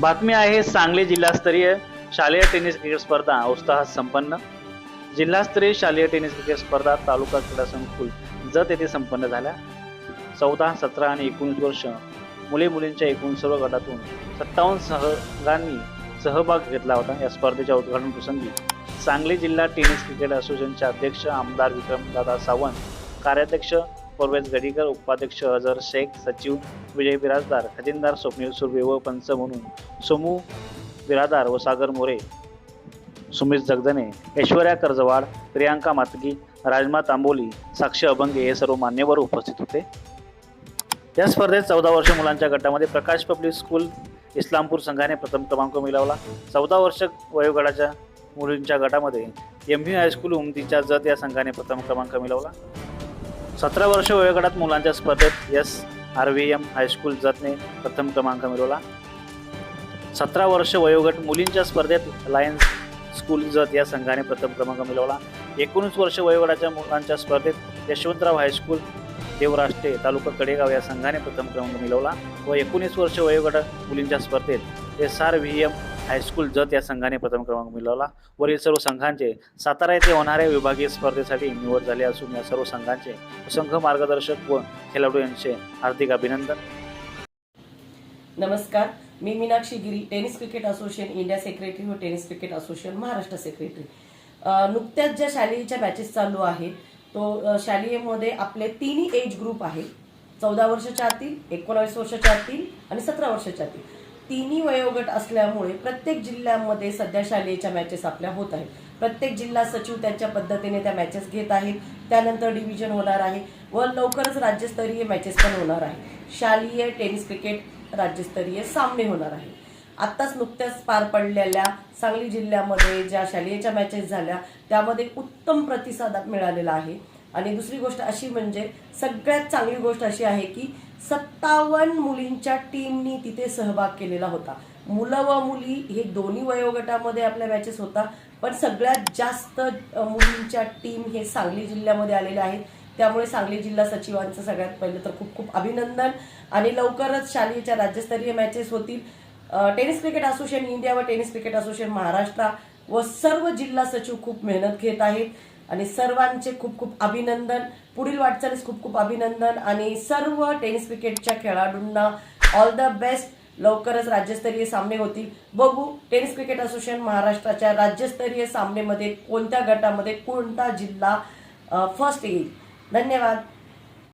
बातमी आहे सांगली जिल्हास्तरीय शालेय टेनिस क्रिकेट स्पर्धा. उत्साहात संपन्न. जिल्हास्तरीय शालेय टेनिस क्रिकेट स्पर्धा तालुका क्रीडा संकुल जत येथे संपन्न झाल्या. चौदा सतरा आणि एकोणीस वर्ष मुले मुलींच्या एकूण सर्व गटातून सत्तावन्न सहगांनी सहभाग घेतला होता. या स्पर्धेच्या उद्घाटन प्रसंगी सांगली जिल्हा टेनिस क्रिकेट असोसिएशनचे अध्यक्ष आमदार विक्रमदादा सावंत कार्याध्यक्ष परवेज गडीकर उपाध्यक्ष अझर शेख सचिव विजय बिराजदार खजिनदार स्वप्नील सुर्वे व पंच म्हणून सोमू बिरादार व सागर मोरे सुमित जगदने ऐश्वर्या कर्जवाड प्रियांका मातगी राजमा तांबोली साक्ष अभंगे हे सर्व मान्यवर उपस्थित होते. या स्पर्धेत चौदा वर्ष मुलांच्या गटामध्ये प्रकाश पब्लिक स्कूल इस्लामपूर संघाने प्रथम क्रमांक मिळवला. चौदा वर्ष वयोगटाच्या मुलींच्या गटामध्ये एम व्ही हायस्कूल उमदीच्या जत या संघाने प्रथम क्रमांक मिळवला. सतरा वर्ष वयोगटात मुलांच्या स्पर्धेत S R V M high school जतने प्रथम क्रमांक मिळवला. सतरा वर्ष वयोगट मुलींच्या स्पर्धेत लायन्स स्कूल जत या संघाने प्रथम क्रमांक मिळवला. एकोणीस वर्ष वयोगटाच्या मुलांच्या स्पर्धेत यशवंतराव हायस्कूल देवराष्ट्रे तालुका कडेगाव या संघाने प्रथम क्रमांक मिळवला व एकोणीस वर्ष वयोगट मुलींच्या स्पर्धेत S R V M high school Jath या संघाने प्रथम क्रमांक मिळवला. वरील सर्व संघांचे सातारा येथे होणाऱ्या विभागीय स्पर्धेसाठी निवड झाली असून या सर्व संघांचे असंख्य मार्गदर्शक व खेळाडू यांचे हार्दिक अभिनंदन. नमस्कार मी Meenakshi Giri tennis cricket association India secretary व tennis cricket association Maharashtra secretary. नुकत्याच ज्या शालेयच्या मॅचेस चालू आहे तो अ, शालेयमध्ये आपले तिन्ही एज ग्रुप आहे चौदा वर्षाच्या आतील एकोणावीस वर्षाच्या आतील आणि सतरा वर्षाच्या आतील. तिन्ही वयोगट असल्यामुळे प्रत्येक जिल्ह्यामध्ये सध्या शालेयच्या मॅचेस आपल्या होत आहेत. प्रत्येक जिल्हा सचिव त्यांच्या पद्धतीने त्या मॅचेस घेत आहेत. त्यानंतर डिव्हिजन होणार आहे व लवकरच राज्यस्तरीय मॅचेस पण होणार आहे शालेय टेनिस क्रिकेट राज्यस्तरीय सामने होणार आहे आत्ताच नुकत्याच पार पडलेल्या सांगली जिल्ह्यामध्ये ज्या शालेयच्या मॅचेस झाल्या त्यामध्ये उत्तम प्रतिसाद मिळालेला आहे. आणि दुसरी गोष्ट अशी म्हणजे सगळ्यात चांगली गोष्ट अशी आहे की सत्तावन्न मुलींच्या टीमनी तिथे सहभाग केलेला होता. मुलं व मुली हे दोन्ही वयोगटामध्ये आपल्या मॅचेस होता पण सगळ्यात जास्त मुलींच्या टीम हे सांगली जिल्ह्यामध्ये आलेल्या आहेत. त्यामुळे सांगली जिल्हा सचिवांचं सगळ्यात पहिलं तर खूप खूप अभिनंदन. आणि लवकरच शालेयच्या राज्यस्तरीय मॅचेस होतील. टेनिस क्रिकेट असोसिएशन इंडिया व टेनिस क्रिकेट असोसिएशन महाराष्ट्र व सर्व जिल्हा सचिव खूप मेहनत घेत आहेत. आणि सर्वांचे खूप खूप अभिनंदन. पुढील वाटचालीस खूप खूप अभिनंदन. आणि सर्व टेनिस क्रिकेटच्या खेळाडूंना ऑल द बेस्ट लवकरच राज्यस्तरीय सामने होतील. बघू टेनिस क्रिकेट असोसिएशन महाराष्ट्राच्या राज्यस्तरीय सामनेमध्ये कोणत्या गटामध्ये कोणता जिल्हा फर्स्ट येईल. धन्यवाद.